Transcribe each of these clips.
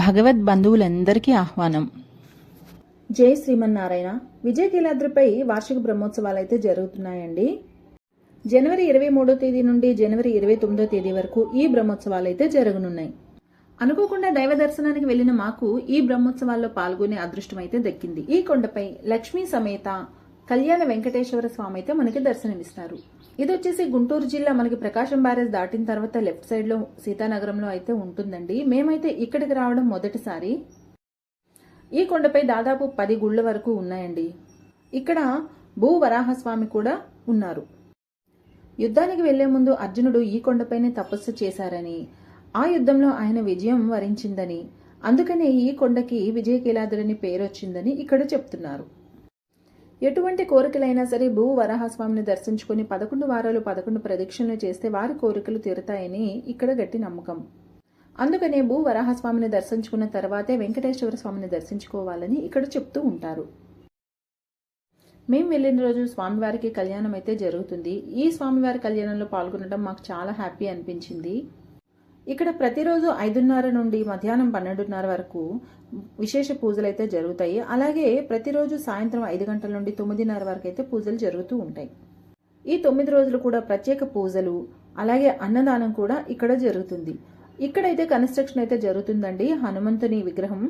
భగవద్ బంధువులందరికీ ఆహ్వానం. జై శ్రీమన్నారాయణ. విజయకీలాద్రిపై వార్షిక బ్రహ్మోత్సవాలు అయితే జరుగుతున్నాయండి. జనవరి ఇరవై మూడో తేదీ నుండి జనవరి ఇరవై తొమ్మిదో తేదీ వరకు ఈ బ్రహ్మోత్సవాలు అయితే జరగనున్నాయి. అనుకోకుండా దైవ దర్శనానికి వెళ్ళిన మాకు ఈ బ్రహ్మోత్సవాల్లో పాల్గొనే అదృష్టం అయితే దక్కింది. ఈ కొండపై లక్ష్మీ సమేత కళ్యాణ వెంకటేశ్వర స్వామి అయితే మనకి దర్శనమిస్తారు. ఇది వచ్చేసి గుంటూరు జిల్లా మనకి ప్రకాశం బ్యారేజ్ దాటిన తర్వాత లెఫ్ట్ సైడ్లో సీతానగరంలో అయితే ఉంటుందండి. మేమైతే ఇక్కడికి రావడం మొదటిసారి. ఈ కొండపై దాదాపు పది గుళ్ళ వరకు ఉన్నాయండి. ఇక్కడ భూ వరాహస్వామి కూడా ఉన్నారు. యుద్ధానికి వెళ్ళే ముందు అర్జునుడు ఈ కొండపైనే తపస్సు చేశారని ఆ యుద్ధంలో ఆయన విజయం వరించిందని అందుకనే ఈ కొండకి విజయకీలాద్రి పేరు వచ్చిందని ఇక్కడ చెప్తున్నారు. ఎటువంటి కోరికలైనా సరే భూ వరాహస్వామిని దర్శించుకుని పదకొండు వారాలు పదకొండు ప్రదక్షిణలు చేస్తే వారి కోరికలు తీరుతాయని ఇక్కడ గట్టి నమ్మకం. అందుకనే భూ వరాహస్వామిని దర్శించుకున్న తర్వాతే వెంకటేశ్వర స్వామిని దర్శించుకోవాలని ఇక్కడ చెప్తూ ఉంటారు. మేము వెళ్ళిన రోజు స్వామివారికి కళ్యాణం అయితే జరుగుతుంది. ఈ స్వామివారి కళ్యాణంలో పాల్గొనడం మాకు చాలా హ్యాపీ అనిపించింది. ఇక్కడ ప్రతిరోజు ఐదున్నర నుండి మధ్యాహ్నం పన్నెండున్నర వరకు విశేష పూజలు అయితే జరుగుతాయి. అలాగే ప్రతిరోజు సాయంత్రం ఐదు గంటల నుండి తొమ్మిదిన్నర వరకు అయితే పూజలు జరుగుతూ ఉంటాయి. ఈ తొమ్మిది రోజులు కూడా ప్రత్యేక పూజలు అలాగే అన్నదానం కూడా ఇక్కడ జరుగుతుంది. ఇక్కడైతే కన్స్ట్రక్షన్ అయితే జరుగుతుందండి. హనుమంతుని విగ్రహం.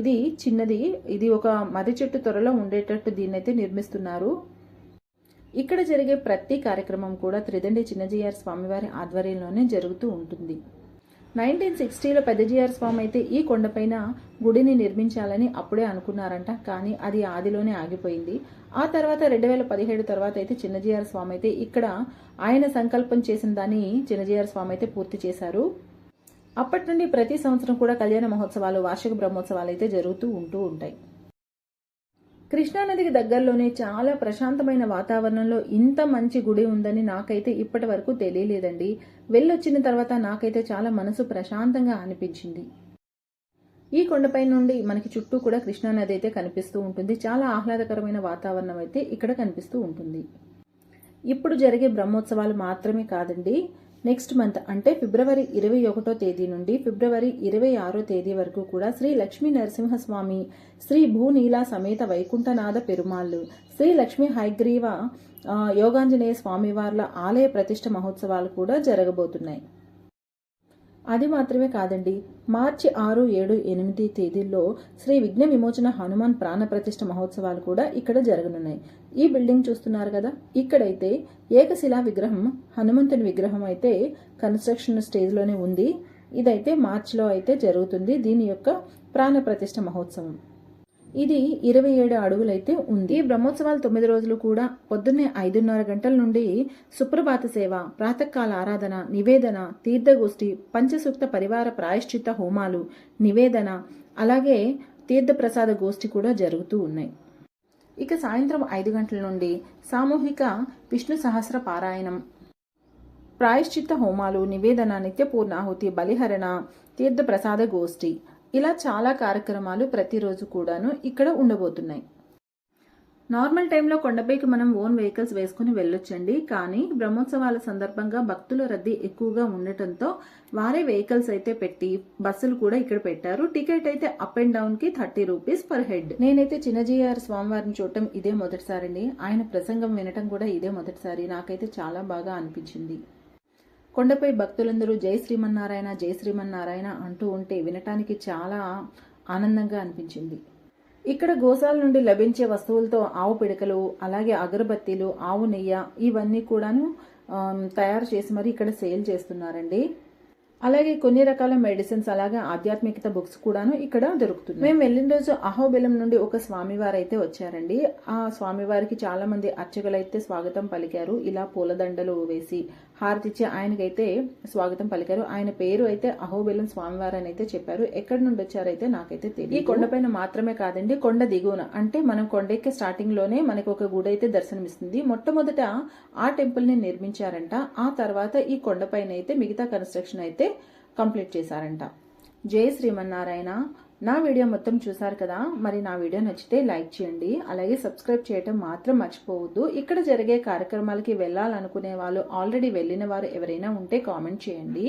ఇది చిన్నది. ఇది ఒక మర్రి చెట్టు త్వరలో ఉండేటట్టు దీన్ని అయితే నిర్మిస్తున్నారు. ఇక్కడ జరిగే ప్రతి కార్యక్రమం కూడా త్రిదండి చిన్నజీఆర్ స్వామివారి ఆధ్వర్యంలోనే జరుగుతూ ఉంటుంది. నైన్టీన్ సిక్స్టీలో పెద్దజీఆర్ స్వామి అయితే ఈ కొండపైన గుడిని నిర్మించాలని అప్పుడే అనుకున్నారంట. కానీ అది ఆదిలోనే ఆగిపోయింది. ఆ తర్వాత రెండు వేల పదిహేడు తర్వాత అయితే చిన్నజీఆర్ స్వామి అయితే ఇక్కడ ఆయన సంకల్పం చేసిన దాన్ని చిన్నజీఆర్ స్వామి అయితే పూర్తి చేశారు. అప్పటి నుండి ప్రతి సంవత్సరం కూడా కళ్యాణ మహోత్సవాలు వార్షిక బ్రహ్మోత్సవాలు అయితే జరుగుతూ ఉంటూ ఉంటాయి. కృష్ణానదికి దగ్గరలోనే చాలా ప్రశాంతమైన వాతావరణంలో ఇంత మంచి గుడి ఉందని నాకైతే ఇప్పటి వరకు తెలియలేదండి. వెళ్ళొచ్చిన తర్వాత నాకైతే చాలా మనసు ప్రశాంతంగా అనిపించింది. ఈ కొండపై నుండి మనకి చుట్టూ కూడా కృష్ణానది అయితే కనిపిస్తూ ఉంటుంది. చాలా ఆహ్లాదకరమైన వాతావరణం అయితే ఇక్కడ కనిపిస్తూ ఉంటుంది. ఇప్పుడు జరిగే బ్రహ్మోత్సవాలు మాత్రమే కాదండి. నెక్స్ట్ మంత్ అంటే ఫిబ్రవరి ఇరవై ఒకటో తేదీ నుండి ఫిబ్రవరి ఇరవై ఆరో తేదీ వరకు కూడా శ్రీ లక్ష్మీ నరసింహస్వామి శ్రీ భూనీల సమేత వైకుంఠనాథ పెరుమాళ్ళు శ్రీ లక్ష్మీ హైగ్రీవ యోగాంజనేయ స్వామివార్ల ఆలయ ప్రతిష్ట మహోత్సవాలు కూడా జరగబోతున్నాయి. అది మాత్రమే కాదండి. మార్చి ఆరు ఏడు ఎనిమిది తేదీల్లో శ్రీ విఘ్న విమోచన హనుమాన్ ప్రాణప్రతిష్ఠ మహోత్సవాలు కూడా ఇక్కడ జరగనున్నాయి. ఈ బిల్డింగ్ చూస్తున్నారు కదా? ఇక్కడైతే ఏకశిలా విగ్రహం హనుమంతుని విగ్రహం అయితే కన్స్ట్రక్షన్ స్టేజ్లోనే ఉంది. ఇదైతే మార్చిలో అయితే జరుగుతుంది దీని యొక్క ప్రాణప్రతిష్ఠ మహోత్సవం. ఇది ఇరవై ఏడు అడుగులైతే ఉంది. ఈ బ్రహ్మోత్సవాలు తొమ్మిది రోజులు కూడా పొద్దున్నే ఐదున్నర గంటల నుండి సుప్రభాత సేవ ప్రాతకాల ఆరాధన నివేదన తీర్థగోష్ఠి పంచసూక్త పరివార ప్రాయశ్చిత్త హోమాలు నివేదన అలాగే తీర్థప్రసాద గోష్ఠి కూడా జరుగుతూ ఉన్నాయి. ఇక సాయంత్రం ఐదు గంటల నుండి సామూహిక విష్ణు సహస్ర పారాయణం. ప్రాయశ్చిత్త హోమాలు నివేదన నిత్య పూర్ణాహుతి బలిహరణ తీర్థ ప్రసాద గోష్ఠి ఇలా చాలా కార్యక్రమాలు ప్రతిరోజు కూడాను ఇక్కడ ఉండబోతున్నాయి. నార్మల్ టైంలో కొండపైకి మనం ఓన్ వెహికల్స్ వేసుకుని వెళ్ళొచ్చండి. కానీ బ్రహ్మోత్సవాల సందర్భంగా భక్తుల రద్దీ ఎక్కువగా ఉండటంతో వారే వెహికల్స్ అయితే పెట్టి బస్సులు కూడా ఇక్కడ పెట్టారు. టికెట్ అయితే అప్ అండ్ డౌన్కి థర్టీ రూపీస్ పర్ హెడ్. నేనైతే చిన్నజీఆర్ స్వామివారిని చూడటం ఇదే మొదటిసారి అండి ఆయన ప్రసంగం వినటం కూడా ఇదే మొదటిసారి. నాకైతే చాలా బాగా అనిపించింది. కొండపై భక్తులందరూ జై శ్రీమన్నారాయణ జై శ్రీమన్నారాయణ అంటూ ఉంటే వినటానికి చాలా ఆనందంగా అనిపించింది. ఇక్కడ గోశాల నుండి లభించే వస్తువులతో ఆవు పిడకలు అలాగే అగరబత్తీలు ఆవు నెయ్యి ఇవన్నీ కూడాను తయారు చేసి మరి ఇక్కడ సేల్ చేస్తున్నారండి. అలాగే కొన్ని రకాల మెడిసిన్స్ అలాగే ఆధ్యాత్మికత బుక్స్ కూడాను ఇక్కడ దొరుకుతుంది మేము వెళ్ళిన రోజు అహోబిలం నుండి ఒక స్వామివారు అయితే వచ్చారండి. ఆ స్వామివారికి చాలా మంది అర్చకులు అయితే స్వాగతం పలికారు. ఇలా పూలదండలు వేసి హారతిచ్చి ఆయనకైతే స్వాగతం పలికారు. ఆయన పేరు అయితే అహోబెలం స్వామివారు అని అయితే చెప్పారు. ఎక్కడి నుండి వచ్చారైతే నాకైతే తెలియదు ఈ కొండపైన మాత్రమే కాదండి కొండ దిగువన. అంటే మనం కొండెక్కే స్టార్టింగ్లోనే మనకు ఒక గుడి అయితే దర్శనమిస్తుంది. మొట్టమొదట ఆ టెంపుల్ని నిర్మించారంట. ఆ తర్వాత ఈ కొండపైన అయితే మిగతా కన్స్ట్రక్షన్ అయితే కంప్లీట్ చేశారంట. జై శ్రీమన్నారాయణ నా వీడియో మొత్తం చూసారు కదా మరి నా వీడియో నచ్చితే లైక్ చేయండి. అలాగే సబ్స్క్రైబ్ చేయటం మాత్రం మర్చిపోవద్దు. ఇక్కడ జరిగే కార్యక్రమాలకి వెళ్ళాలనుకునే వాళ్ళు ఆల్రెడీ వెళ్ళిన వారు ఎవరైనా ఉంటే కామెంట్ చేయండి.